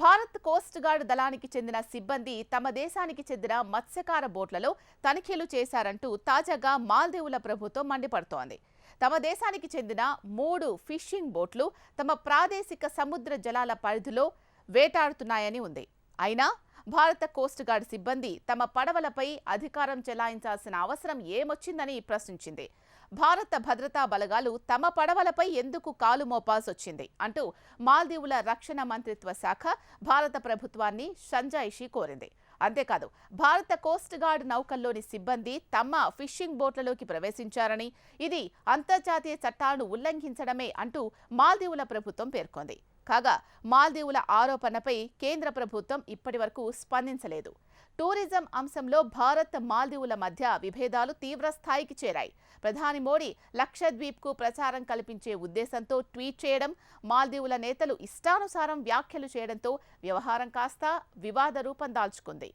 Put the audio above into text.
Bharat coast guard దళానికి చెందిన సిబ్బంది తమ దేశానికి చెందిన మత్స్యకార బోట్లలో తనిఖీలు చేశారంటూ తాజాగా మాల్దీవుల ప్రభుత్వం మండిపడుతోంది. తమ దేశానికి చెందిన మూడు ఫిషింగ్ బోట్లు తమ ప్రాదేశిక సముద్ర జలాల పరిధిలో వేటాడుతున్నాయని ఉంది. అయినా భారత కోస్ట్ గార్డ్ సిబ్బంది తమ పడవలపై అధికారం చెలాయించాల్సిన అవసరం ఏమొచ్చిందని ప్రశ్నించింది. భారత భద్రతా బలగాలు తమ పడవలపై ఎందుకు కాలు మోపాల్సి వచ్చింది అంటూ మాల్దీవుల రక్షణ మంత్రిత్వ శాఖ భారత ప్రభుత్వాన్ని సంజాయిషీ కోరింది. అంతేకాదు భారత కోస్ట్ గార్డ్ నౌకల్లోని సిబ్బంది తమ ఫిషింగ్ బోట్లలోకి ప్రవేశించారని ఇది అంతర్జాతీయ చట్టాలను ఉల్లంఘించడమే అంటూ మాల్దీవుల ప్రభుత్వం పేర్కొంది. కాగా మాల్దీవుల ఆరోపణపై కేంద్ర ప్రభుత్వం ఇప్పటివరకు స్పందించలేదు. టూరిజం అంశంలో భారత్ మాల్దీవుల మధ్య విభేదాలు తీవ్ర స్థాయికి చేరాయి. ప్రధాని మోడీ లక్షద్వీప్కు ప్రచారం కల్పించే ఉద్దేశంతో ట్వీట్ చేయడం మాల్దీవుల నేతలు ఇష్టానుసారం వ్యాఖ్యలు చేయడంతో వ్యవహారం కాస్త వివాద రూపం దాల్చుకుంది.